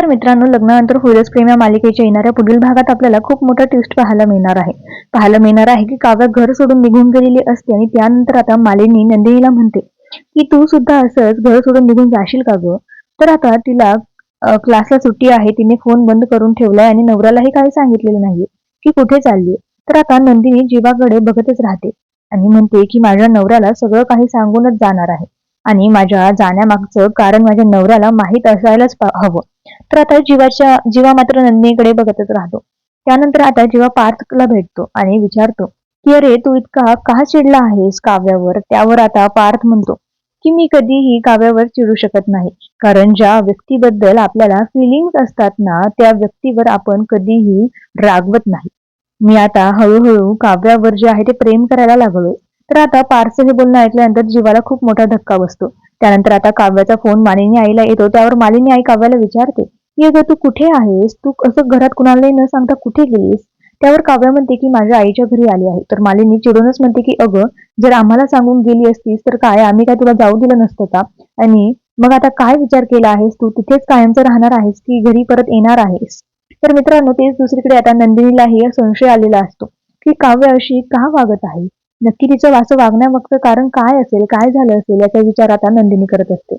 नमस्कार मित्रांनो लग्नानंतर हुरस प्रेम या मालिकेच्या येणाऱ्या पुढील भागात आपल्याला खूप मोठा ट्विस्ट पाहायला मिळणार आहे. पाहायला मिळणार आहे की काव्या घर सोडून निघून गेलेली असते आणि त्यानंतर आता मालिनी नंदिनीला म्हणते की तू सुद्धा असंच घर सोडून निघून जाशील का ग? तर आता तिला क्लासला सुट्टी आहे. तिने फोन बंद करून ठेवलाय आणि नवऱ्यालाही काही सांगितलेलं नाहीये की कुठे चालली तर आता नंदिनी जीवाकडे बघतच राहते आणि म्हणते की माझ्या नवऱ्याला सगळं काही सांगूनच जाणार आहे आणि माझ्या जाण्यामागचं कारण माझ्या नवऱ्याला माहीत असायलाच हवं. तर आता जीवाच्या जीवा मात्र नंदिनीकडे बघतच राहतो. त्यानंतर आता जीवा पार्थला भेटतो आणि विचारतो की अरे तू इतका का चिडला आहेस काव्यावर? त्यावर आता पार्थ म्हणतो की मी कधीही काव्यावर चिडू शकत नाही. कारण ज्या व्यक्तीबद्दल आपल्याला फिलिंग्स असतात ना त्या व्यक्तीवर आपण कधीही रागवत नाही. मी आता हळूहळू काव्यावर जे आहे ते प्रेम करायला लागलोय. तर आता पार्थ हे बोलणं ऐकल्यानंतर जीवाला खूप मोठा धक्का बसतो. त्यानंतर आता काव्याचा फोन मालिनी आईला येतो. त्यावर मालिनी आई काव्याला विचारते की अगं तू कुठे आहेस? तू असं घरात कुणालाही न सांगता कुठे गेलीस? त्यावर काव्या म्हणते की माझ्या आईच्या घरी आली आहे. तर मालिनी चिडूनच म्हणते की अगं जर आम्हाला सांगून गेली असतीस तर काय? आम्ही काय तुला जाऊ दिलं नसतं का? आणि मग आता काय विचार केला आहेस तू? तिथेच कायमचं राहणार आहेस की घरी परत येणार आहेस? तर मित्रांनो तेच दुसरीकडे आता नंदिनीलाही संशय आलेला असतो की काव्य अशी का वागत आहे? नक्की तिचं असं वागण्यामागचं कारण काय असेल? काय झालं असेल? याचा विचार आता नंदिनी करत असते.